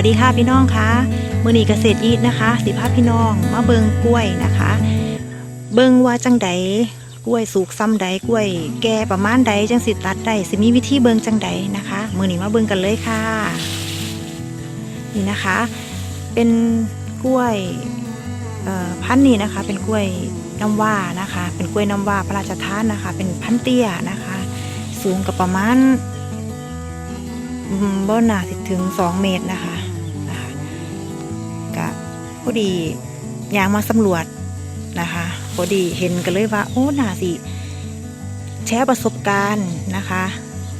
วัสดีค่ะพี่น้องคะมือนีเกษตรยีดนะคะ สิภาพพี่น้องมาเบิงกล้วยนะคะ เบิงว่าจังใดกล้วยสุกซ้ำใดกล้วย แก่ประมาณใดจังสิตัดได้สิมีวิธีเบิงจังใดนะคะมือนีมาเบิงกันเลยค่ะ นี่นะคะ เป็นกล้วยพันธุ์นี้นะคะ เป็นกล้วยน้ำว่านะคะ เป็นกล้วยน้ำว่าพระราชทานนะคะ เป็นพันธุ์เตี้ยนะคะ สูงกับประมาณบ่หนาสิถึงสองเมตรนะคะ อดียางมาสำรวจนะคะพอดีเห็นกันเลยว่า โอ้หนาสิแชร์ประสบการณ์นะคะ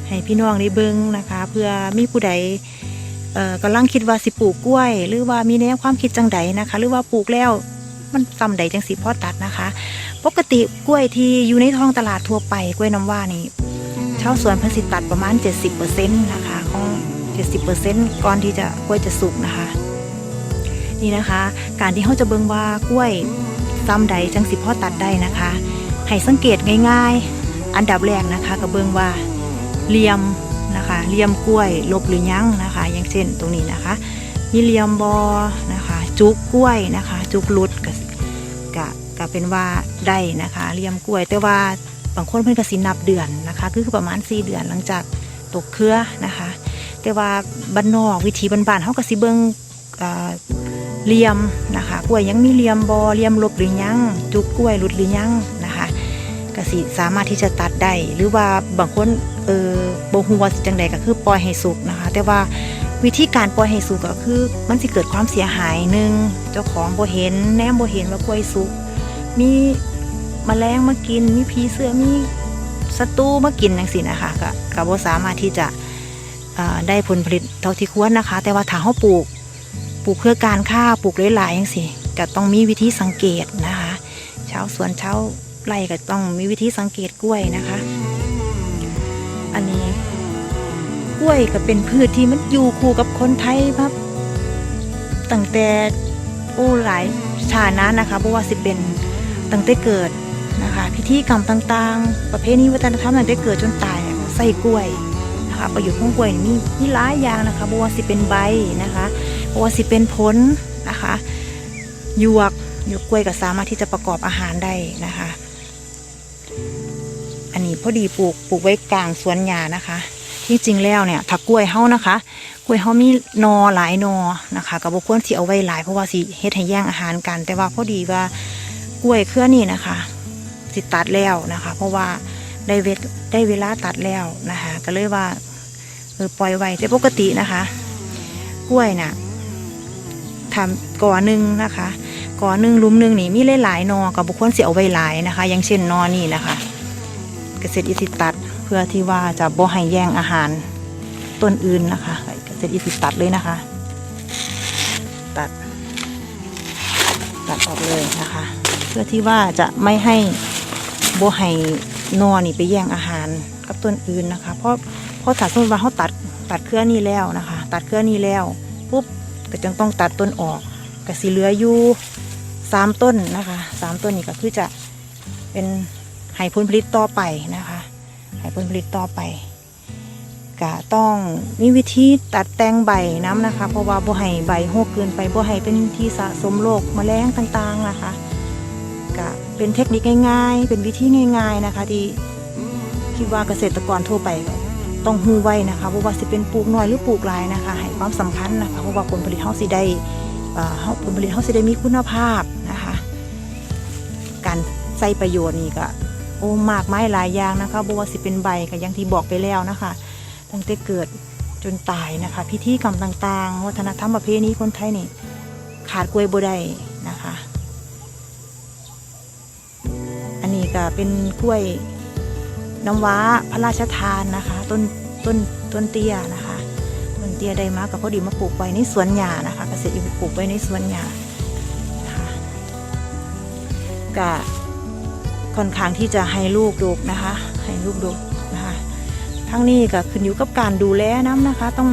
ให้พี่น้องได้เบิ้งนะคะ เพื่อมีผู้ใดเอ่อกำลังคิดว่าสิปลูกกล้วย หรือว่ามีแนวความคิดจังใดนะคะ หรือว่าปลูกแล้วมันซ้ำใดจังสิพ่อตัดนะคะ ปกติกล้วยที่อยู่ในท้องตลาดทั่วไปกล้วยน้ำว่านี่ชาวสวนเพิ่นสิตัดประมาณ 70%นะคะของ 70%ก่อนที่จะกล้วยจะสุกนะคะ นี่นะคะ การที่เขาจะเบิ่งว่ากล้วยซ้ำใดจังสิพ่อตัดได้นะคะให้สังเกตง่ายๆ อันดับแรกนะคะก็เบิ่งว่าเหลี่ยมนะคะเหลี่ยมกล้วยลบหรือยั้งนะคะ อย่างเช่นตรงนี้นะคะ มีเหลี่ยมบอนะคะ จุกกล้วยนะคะ จุกลุดก็ก็ก็เป็นว่าได้นะคะเลี่ยมกล้วย แต่ว่าบางคนเพิ่นก็สินับเดือนนะคะ คือประมาณ 4 เดือนหลังจากตกเครือนะคะ แต่ว่าบ้านนอกวิธีบ้านๆเฮาก็สิเบิ่ง เหลี่ยมนะคะ กล้วยยังมีเหลี่ยมบ่เหลี่ยมลบหรือยังจุกกล้วยหลุดหรือยังนะคะก็สิสามารถที่จะตัดได้หรือว่าบางคนเออบ่ฮู้ว่าสิจังใดก็คือปล่อยให้สุกนะคะ แต่ว่าวิธีการปล่อยให้สุกก็คือมันสิเกิดความเสียหายหนึ่งเจ้าของบ่เห็นแนมบ่เห็นว่ากล้วยสุกมีมแมลงมากินมีผีเสื้อมีศัตรูมากินอย่างสินะคะก็ก็บ่สามารถที่จะได้ผลผลิตเท่าที่ควรนะคะ แต่ว่าถ้าเขาปลูก ปลูกเพื่อการค้าปลูกหลายๆอย่างสิก็ต้องมีวิธีสังเกตนะคะชาวสวนชาวไร่ก็ต้องมีวิธีสังเกตกล้วยนะคะ อันนี้กล้วยก็เป็นพืชที่มันอยู่คู่กับคนไทยครับตั้งแต่โอ้หลายชาตินะนะคะเพราะว่าสิเป็นตั้งแต่เกิดนะคะ พิธีกรรมต่างๆ ประเพณีวัฒนธรรมตั้งแต่เกิดจนตายใส่กล้วยนะคะประโยชน์ของกล้วยนี่มีมีหลายอย่างนะคะบ่ว่าสิเป็นใบนะคะ บ่ว่าสิเป็นผลนะคะหยวกหยวกกล้วยก็สามารถที่จะประกอบอาหารได้นะคะ อันนี้พอดีปลูกปลูกไว้กลางสวนหญ้านะคะจริงๆแล้วเนี่ยถ้ากล้วยเฮานะคะ กล้วยเฮามีนอหลายนอนะคะกับบุควรที่เอาไว้หลายเพราะว่าสิเฮ็ดให้แย่งอาหารกัน แต่ว่าพอดีว่ากล้วยเครือนี่นะคะสิตัดแล้วนะคะ เพราะว่าได้เวทได้เวลาตัดแล้วนะคะ ก็เลยว่าเออปล่อยไว้แต่ปกตินะคะ กล้วยน่ะ ทำก่อหนึ่งนะคะก่อหนึ่งลุมหนึ่งนี่มีหลายๆนอกับบุคคลเสียเอาไว้หลายนะคะ อย่างเช่นนอนี่นะคะเกษตรอิสิตัดเพื่อที่ว่าจะบ่ให้แย่งอาหารต้นอื่นนะคะเกษตรอิสิตัดเลยนะคะ ตัด ตัดออกเลยนะคะ เพื่อที่ว่าจะไม่ให้โบให้นอนี่ไปแย่งอาหารกับต้นอื่นนะคะ เพราะเพราะถ้าสมมติว่าเขาตัดตัดเครือนี้แล้วนะคะ ตัดเครือนี้แล้วปุ๊บ ก็จึงต้องตัดต้นออกก็สิเหลืออยู่สามต้นนะคะสามต้นนี้ก็คือจะเป็นให้ผลผลิตต่อไปนะคะให้ผลผลิตต่อไปก็ต้องมีวิธีตัดแต่งใบน้ำนะคะ เพราะว่าบ่ให้ใบหกเกินไปบ่ให้เป็นที่สะสมโรคแมลงต่างๆนะคะก็เป็นเทคนิคง่าย ๆ เป็นวิธีง่าย ๆนะคะ ที่คิดว่าเกษตรกรทั่วไปก็ ต้องหูไว้นะคะเพราะว่าสิเป็นปลูกน้อยหรือปลูกหลายนะคะให้ความสำคัญนะคะเพราะว่าผลผลิตเฮาสิได้เอ่อเฮาผลผลิตเฮาสิได้มีคุณภาพนะคะ การใส่ประโยชน์นี่ก็โอ้มากไม้หลายอย่างนะคะบ่ว่าสิเป็นใบก็อย่างที่บอกไปแล้วนะคะ ตั้งแต่เกิดจนตายนะคะ พิธีกรรมต่างๆ วัฒนธรรมประเพณีคนไทยนี่ขาดกล้วยบ่ได้นะคะ อันนี้ก็เป็นกล้วย น้ำว้าพระราชทานนะคะ ต้นต้นต้นเตี้ยนะคะต้นเตี้ยได้มากับพอดีมาปลูกไว้ในสวนหญ้านะคะ เกษตรอินปลูกไว้ในสวนหญ้านะคะก็ค่อนข้างที่จะให้ลูกดกนะคะ ให้ลูกดกนะคะทั้งนี้ก็ขึ้นอยู่กับการดูแลน้ำนะคะ ต้อง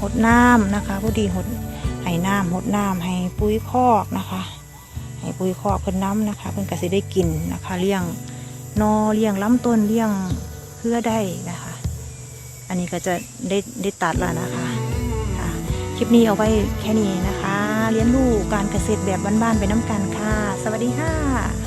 หดน้ำนะคะพอดีหดให้น้ำหดน้ำให้ปุ๋ยคอกนะคะ ให้ปุ๋ยคอกเพิ่นน้ำนะคะ เพิ่นก็สิได้กินนะคะเลี้ยง นอเลี้ยงล้ำต้นเลี้ยงเพื่อได้นะคะ อันนี้ก็จะได้ได้ตัดแล้วนะคะค่ะคลิปนี้เอาไว้แค่นี้นะคะเรียนรู้การเกษตรแบบบ้านๆไปน้ำกันค่ะ สวัสดีค่ะ